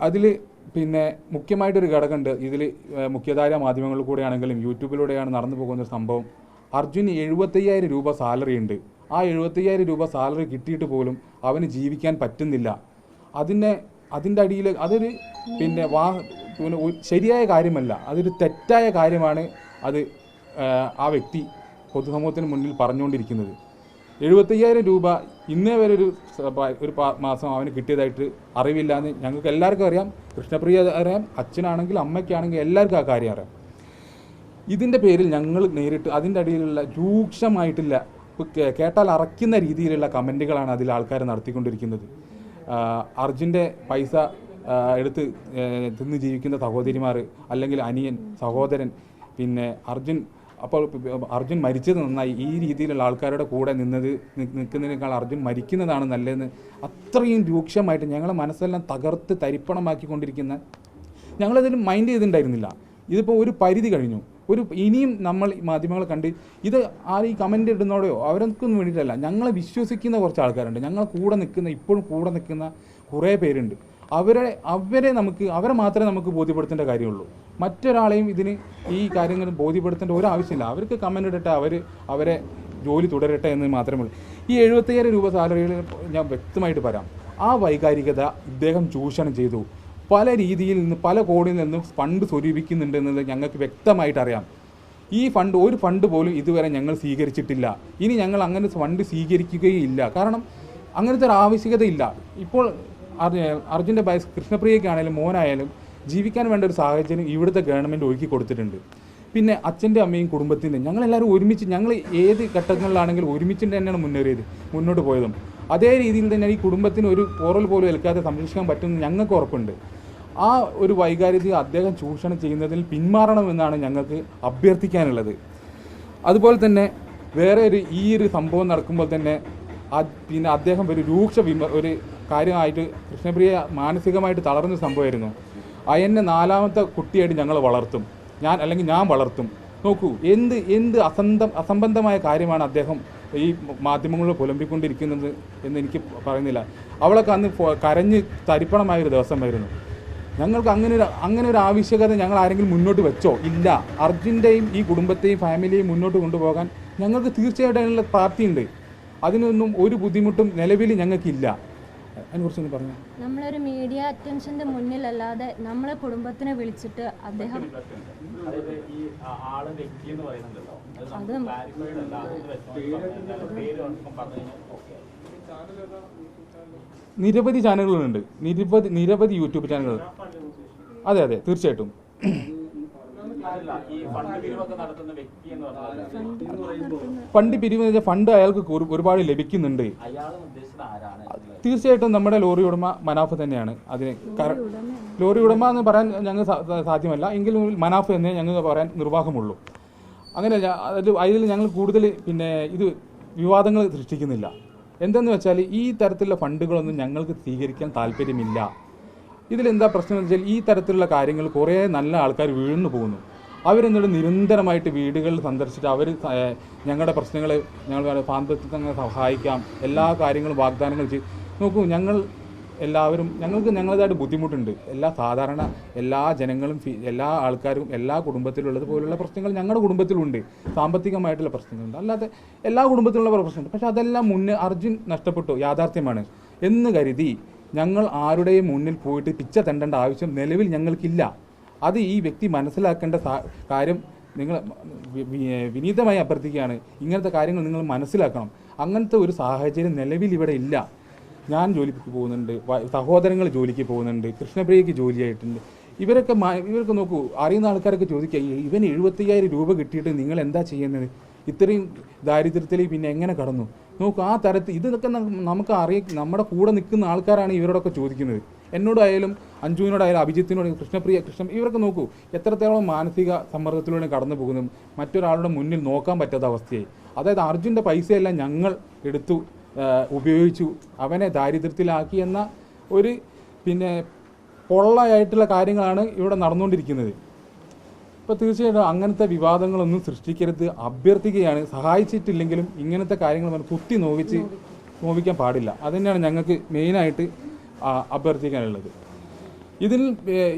അതിൽ പിന്നെ മുഖ്യമായിട്ടൊരു ഘടകമുണ്ട്. ഇതിൽ മുഖ്യധാര മാധ്യമങ്ങളിൽ കൂടെയാണെങ്കിലും യൂട്യൂബിലൂടെയാണ് നടന്നു പോകുന്ന ഒരു സംഭവം. അർജുന് എഴുപത്തയ്യായിരം രൂപ സാലറി ഉണ്ട്. ആ എഴുപത്തയ്യായിരം രൂപ സാലറി കിട്ടിയിട്ട് പോലും അവന് ജീവിക്കാൻ പറ്റുന്നില്ല. അതിനെ അതിന്റെ അടിയിൽ അതൊരു പിന്നെ വാ പിന്നെ ശരിയായ കാര്യമല്ല. അതൊരു തെറ്റായ കാര്യമാണ് അത് ആ, വ്യക്തി പൊതുസമൂഹത്തിന് മുന്നിൽ പറഞ്ഞുകൊണ്ടിരിക്കുന്നത്. എഴുപത്തയ്യായിരം രൂപ ഇന്നേ വരെ ഒരു ഒരു മാസം അവന് കിട്ടിയതായിട്ട് അറിവില്ല എന്ന് ഞങ്ങൾക്ക് എല്ലാവർക്കും അറിയാം. കൃഷ്ണപ്രിയ അറിയാം അച്ഛനാണെങ്കിൽ അമ്മയ്ക്കാണെങ്കിൽ എല്ലാവർക്കും ആ കാര്യം അറിയാം. ഇതിന്റെ പേരിൽ ഞങ്ങൾ നേരിട്ട് അതിന്റെ അടിയിലുള്ള രൂക്ഷമായിട്ടില്ല കേട്ടാൽ അറയ്ക്കുന്ന രീതിയിലുള്ള കമന്റുകളാണ് അതിൽ ആൾക്കാർ നടത്തിക്കൊണ്ടിരിക്കുന്നത്. അർജുന്റെ പൈസ എടുത്ത് തിന്ന് ജീവിക്കുന്ന സഹോദരിമാർ അല്ലെങ്കിൽ അനിയൻ സഹോദരൻ പിന്നെ അർജുൻ അപ്പോൾ അർജുൻ മരിച്ചത് നന്നായി. ഈ രീതിയിലുള്ള ആൾക്കാരുടെ കൂടെ നിന്നത് നിൽക്കുന്നതിനേക്കാൾ അർജുൻ മരിക്കുന്നതാണ് നല്ലതെന്ന് അത്രയും രൂക്ഷമായിട്ട് ഞങ്ങളെ മനസ്സെല്ലാം തകർത്ത് തരിപ്പണമാക്കിക്കൊണ്ടിരിക്കുന്ന ഞങ്ങളതിൽ മൈൻഡ് ചെയ്തിട്ടുണ്ടായിരുന്നില്ല. ഇതിപ്പോൾ ഒരു പരിധി കഴിഞ്ഞു. ഒരു ഇനിയും നമ്മൾ മാധ്യമങ്ങളെ കണ്ട് ഇത് ആ ഈ കമന്റ് ഇടുന്നതോടെയോ അവരൊന്നും വേണ്ടിയിട്ടല്ല. ഞങ്ങളെ വിശ്വസിക്കുന്ന കുറച്ച് ആൾക്കാരുണ്ട്. ഞങ്ങളെ കൂടെ നിൽക്കുന്ന ഇപ്പോഴും കൂടെ നിൽക്കുന്ന കുറേ പേരുണ്ട്. അവരെ അവരെ നമുക്ക് അവരെ മാത്രമേ നമുക്ക് ബോധ്യപ്പെടുത്തേണ്ട കാര്യമുള്ളൂ. മറ്റൊരാളെയും ഇതിന് ഈ കാര്യങ്ങൾ ബോധ്യപ്പെടുത്തേണ്ട ഒരു ആവശ്യമില്ല അവർക്ക് കമന്റ് ഇടട്ടെ അവർ അവരെ ജോലി തുടരട്ടെ എന്ന് മാത്രമേ ഉള്ളൂ. ഈ എഴുപത്തയ്യായിരം രൂപ സാലറിയിൽ ഞാൻ വ്യക്തമായിട്ട് പറയാം. ആ വൈകാരികത ഇദ്ദേഹം ചൂഷണം ചെയ്തു. പല രീതിയിൽ നിന്ന് പല കോടിയിൽ നിന്നും ഫണ്ട് സ്വരൂപിക്കുന്നുണ്ട് എന്നത് ഞങ്ങൾക്ക് വ്യക്തമായിട്ട് അറിയാം. ഈ ഫണ്ട് ഒരു ഫണ്ട് പോലും ഇതുവരെ ഞങ്ങൾ സ്വീകരിച്ചിട്ടില്ല. ഇനി ഞങ്ങൾ അങ്ങനെ ഫണ്ട് സ്വീകരിക്കുകയില്ല. കാരണം അങ്ങനത്തെ ഒരു ആവശ്യകതയില്ല ഇപ്പോൾ അർജുന്റെ ബയസ് കൃഷ്ണപ്രിയയ്ക്കാണെങ്കിലും മോനായാലും ജീവിക്കാൻ വേണ്ട ഒരു സാഹചര്യം ഇവിടുത്തെ ഗവൺമെന്റ് ഒരുക്കി കൊടുത്തിട്ടുണ്ട്. പിന്നെ അച്ഛന്റെ അമ്മയും കുടുംബത്തിന്റെ ഞങ്ങളെല്ലാവരും ഒരുമിച്ച് ഞങ്ങൾ ഏത് ഘട്ടങ്ങളിലാണെങ്കിലും ഒരുമിച്ച് തന്നെയാണ് മുന്നേറിയത് മുന്നോട്ട് പോയതും. അതേ രീതിയിൽ തന്നെ ഈ കുടുംബത്തിന് ഒരു പോറൽ പോലും ഏൽക്കാതെ സംരക്ഷിക്കാൻ പറ്റുമെന്ന് ഞങ്ങൾക്ക് ഉറപ്പുണ്ട്. ആ ഒരു വൈകാരിക അദ്ദേഹം ചൂഷണം ചെയ്യുന്നതിൽ പിന്മാറണമെന്നാണ് ഞങ്ങൾക്ക് അഭ്യർത്ഥിക്കാനുള്ളത്. അതുപോലെ തന്നെ വേറെ ഒരു ഈ ഒരു സംഭവം നടക്കുമ്പോൾ തന്നെ പിന്നെ അദ്ദേഹം ഒരു രൂക്ഷ വിമ ഒരു കാര്യമായിട്ട് കൃഷ്ണപ്രിയ മാനസികമായിട്ട് തളർന്ന സംഭവമായിരുന്നു. അയന്നെ നാലാമത്തെ കുട്ടിയായിട്ട് ഞങ്ങൾ വളർത്തും. ഞാൻ അല്ലെങ്കിൽ ഞാൻ വളർത്തും. നോക്കൂ എന്ത് എന്ത് അസന്ധം അസംബന്ധമായ കാര്യമാണ് അദ്ദേഹം ഈ മാധ്യമങ്ങളിൽ പുലമ്പിക്കൊണ്ടിരിക്കുന്നത് എന്ന് എനിക്ക് പറയുന്നില്ല. അവളൊക്കെ അന്ന് കരഞ്ഞ് തരിപ്പണമായൊരു ദിവസമായിരുന്നു. ഞങ്ങൾക്ക് അങ്ങനെ ഒരു അങ്ങനെ ഒരു ആവശ്യകത ഞങ്ങൾ ആരെങ്കിലും മുന്നോട്ട് വെച്ചോ? ഇല്ല. അർജുന്റെയും ഈ കുടുംബത്തെയും ഫാമിലിയെയും മുന്നോട്ട് കൊണ്ടുപോകാൻ ഞങ്ങൾക്ക് തീർച്ചയായിട്ടും അതിനുള്ള പ്രാപ്തിയുണ്ട്. അതിനൊന്നും ഒരു ബുദ്ധിമുട്ടും നിലവിൽ ഞങ്ങൾക്കില്ല. പറഞ്ഞു. നമ്മളൊരു മീഡിയ അറ്റൻഷന്റെ മുന്നിലല്ലാതെ നമ്മളെ കുടുംബത്തിനെ വിളിച്ചിട്ട് അദ്ദേഹം അത് നിരവധി ചാനലുകളുണ്ട്. നിരവധി നിരവധി യൂട്യൂബ് ചാനലുകൾ. അതെ അതെ തീർച്ചയായിട്ടും. ഫണ്ട് പിരിവ് ഫണ്ട് അയാൾക്ക് ഒരുപാട് ലഭിക്കുന്നുണ്ട്. തീർച്ചയായിട്ടും നമ്മുടെ ലോറി ഉടമ മനാഫ് തന്നെയാണ്. അതിന് ലോറി ഉടമ എന്ന് പറയാൻ ഞങ്ങൾ സാധ്യമല്ല. എങ്കിലും മനാഫ് എന്നേ ഞങ്ങൾ പറയാൻ നിർവാഹമുള്ളൂ. അങ്ങനെ അതിൽ അതിൽ ഞങ്ങൾ കൂടുതൽ പിന്നെ ഇത് വിവാദങ്ങൾ സൃഷ്ടിക്കുന്നില്ല. എന്തെന്ന് വെച്ചാൽ ഈ തരത്തിലുള്ള ഫണ്ടുകളൊന്നും ഞങ്ങൾക്ക് സ്വീകരിക്കാൻ താല്പര്യമില്ല. ഇതിലെന്താ പ്രശ്നം എന്ന് വെച്ചാൽ ഈ തരത്തിലുള്ള കാര്യങ്ങൾ കുറേ നല്ല ആൾക്കാർ വീഴുന്നു പോകുന്നു. അവരെന്നിട്ട് നിരന്തരമായിട്ട് വീടുകളിൽ സന്ദർശിച്ചിട്ട് അവർ ഞങ്ങളുടെ പ്രശ്നങ്ങൾ ഞങ്ങൾ പാമ്പത്തിനെ സഹായിക്കാം എല്ലാ കാര്യങ്ങളും വാഗ്ദാനങ്ങൾ ചെയ്യും നോക്കൂ ഞങ്ങൾ എല്ലാവരും ഞങ്ങൾക്ക് ഞങ്ങളതായിട്ട് ബുദ്ധിമുട്ടുണ്ട്. എല്ലാ സാധാരണ എല്ലാ ജനങ്ങളും എല്ലാ ആൾക്കാരും എല്ലാ കുടുംബത്തിലുള്ളത് പോലുള്ള പ്രശ്നങ്ങൾ ഞങ്ങളുടെ കുടുംബത്തിലുണ്ട്. സാമ്പത്തികമായിട്ടുള്ള പ്രശ്നങ്ങളുണ്ട്. അല്ലാതെ എല്ലാ കുടുംബത്തിലുള്ള പ്രശ്നമുണ്ട് പക്ഷേ അതെല്ലാം മുന്നേ അർജുൻ നഷ്ടപ്പെട്ടു യാഥാർത്ഥ്യമാണ്. എന്ന് കരുതി ഞങ്ങൾ ആരുടെയും മുന്നിൽ പോയിട്ട് പിച്ച തെണ്ടേണ്ട ആവശ്യം നിലവിൽ ഞങ്ങൾക്കില്ല. അത് ഈ വ്യക്തി മനസ്സിലാക്കേണ്ട കാര്യം നിങ്ങൾ വിനീതമായി അഭ്യർത്ഥിക്കുകയാണ്. ഇങ്ങനത്തെ കാര്യങ്ങൾ നിങ്ങൾ മനസ്സിലാക്കണം. അങ്ങനത്തെ ഒരു സാഹചര്യം നിലവിൽ ഇവിടെ ഇല്ല. ഞാൻ ജോലിക്ക് പോകുന്നുണ്ട് സഹോദരങ്ങൾ ജോലിക്ക് പോകുന്നുണ്ട് കൃഷ്ണപ്രിയക്ക് ജോലിയായിട്ടുണ്ട് ഇവരൊക്കെ ഇവർക്ക് നോക്കൂ അറിയുന്ന ആൾക്കാരൊക്കെ ചോദിക്കുക ഇവൻ എഴുപത്തയ്യായിരം രൂപ കിട്ടിയിട്ട് നിങ്ങൾ എന്താ ചെയ്യുന്നത്? ഇത്രയും ദാരിദ്ര്യത്തിൽ പിന്നെ എങ്ങനെ കടന്നു? നോക്കൂ ആ തരത്തിൽ ഇതൊക്കെ നമുക്ക് അറിയ നമ്മുടെ കൂടെ നിൽക്കുന്ന ആൾക്കാരാണ് ഇവരോടൊക്കെ ചോദിക്കുന്നത്. എന്നോടായാലും അഞ്ജുവിനോടായാലും അഭിജിത്തിനോട് കൃഷ്ണപ്രിയ കൃഷ്ണ ഇവരൊക്കെ നോക്കൂ എത്രത്തോളം മാനസിക സമ്മർദ്ദത്തിലൂടെ കടന്നു പോകുന്നതും മറ്റൊരാളുടെ മുന്നിൽ നോക്കാൻ പറ്റാത്ത അവസ്ഥയായി. അതായത് അർജുന്റെ പൈസയെല്ലാം ഞങ്ങൾ എടുത്തു. ഉപയോഗിച്ചു. അവനെ ദാരിദ്ര്യത്തിലാക്കി എന്ന ഒരു പിന്നെ പൊള്ളയായിട്ടുള്ള കാര്യങ്ങളാണ് ഇവിടെ നടന്നുകൊണ്ടിരിക്കുന്നത്. ഇപ്പോൾ തീർച്ചയായിട്ടും അങ്ങനത്തെ വിവാദങ്ങളൊന്നും സൃഷ്ടിക്കരുത്. അഭ്യർത്ഥിക്കുകയാണ്. സഹായിച്ചിട്ടില്ലെങ്കിലും ഇങ്ങനത്തെ കാര്യങ്ങൾ പറഞ്ഞ് കുത്തി നോവിച്ച് നോവിക്കാൻ പാടില്ല. അതുതന്നെയാണ് ഞങ്ങൾക്ക് മെയിനായിട്ട് അഭ്യർത്ഥിക്കാനുള്ളത്. ഇതിൽ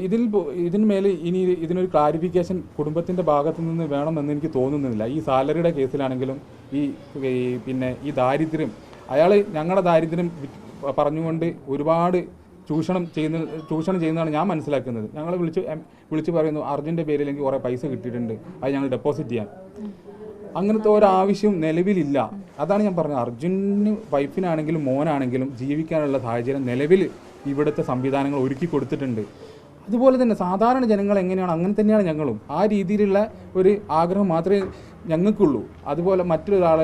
ഇതിൽ ഇതിന് ഇതിന്മേൽ ഇനി ഇതിനൊരു ക്ലാരിഫിക്കേഷൻ കുടുംബത്തിന്റെ ഭാഗത്തു നിന്ന് വേണമെന്ന് എനിക്ക് തോന്നുന്നില്ല. ഈ സാലറിയുടെ കേസിലാണെങ്കിലും ഈ പിന്നെ ഈ ദാരിദ്ര്യം അയാൾ ഞങ്ങളുടെ ദാരിദ്ര്യം പറഞ്ഞുകൊണ്ട് ഒരുപാട് ചൂഷണം ചെയ്യുന്ന ചൂഷണം ചെയ്യുന്നതാണ് ഞാൻ മനസ്സിലാക്കുന്നത്. ഞങ്ങൾ വിളിച്ച് വിളിച്ച് പറയുന്നു അർജുന്റെ പേരിൽ എനിക്ക് കുറേ പൈസ കിട്ടിയിട്ടുണ്ട്. അത് ഞങ്ങൾ ഡെപ്പോസിറ്റ് ചെയ്യാൻ അങ്ങനത്തെ ഒരാവശ്യം നിലവിലില്ല. അതാണ് ഞാൻ പറഞ്ഞത്. അർജുന് വൈഫിനാണെങ്കിലും മോനാണെങ്കിലും ജീവിക്കാനുള്ള സാഹചര്യം നിലവിൽ ഇവിടുത്തെ സംവിധാനങ്ങൾ ഒരുക്കി കൊടുത്തിട്ടുണ്ട്. അതുപോലെ തന്നെ സാധാരണ ജനങ്ങൾ എങ്ങനെയാണ് അങ്ങനെ തന്നെയാണ് ഞങ്ങളും. ആ രീതിയിലുള്ള ഒരു ആഗ്രഹം മാത്രമേ ഞങ്ങൾക്കുള്ളൂ. അതുപോലെ മറ്റൊരാൾ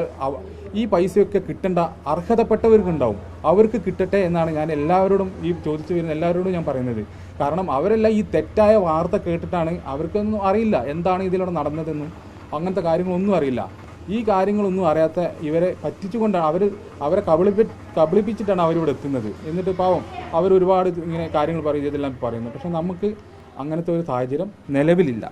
ഈ പൈസയൊക്കെ കിട്ടേണ്ട അർഹതപ്പെട്ടവർക്കുണ്ടാവും. അവർക്ക് കിട്ടട്ടെ എന്നാണ് ഞാൻ എല്ലാവരോടും ഈ ചോദിച്ചു വരുന്ന എല്ലാവരോടും ഞാൻ പറയുന്നത്. കാരണം അവരെല്ലാം ഈ തെറ്റായ വാർത്ത കേട്ടിട്ടാണ് അവർക്കൊന്നും അറിയില്ല. എന്താണ് ഇതിലൂടെ നടന്നതെന്നും അങ്ങനത്തെ കാര്യങ്ങളൊന്നും അറിയില്ല. ഈ കാര്യങ്ങളൊന്നും അറിയാത്ത ഇവരെ പറ്റിച്ചുകൊണ്ടാണ് അവർ അവരെ കബളിപ്പി കബളിപ്പിച്ചിട്ടാണ് അവരിവിടെ എത്തുന്നത്. എന്നിട്ട് പാവം അവർ ഒരുപാട് ഇങ്ങനെ കാര്യങ്ങൾ പറയും ഇതെല്ലാം പറയുന്നു. പക്ഷേ നമുക്ക് അങ്ങനത്തെ ഒരു സാഹചര്യം നിലവിലില്ല.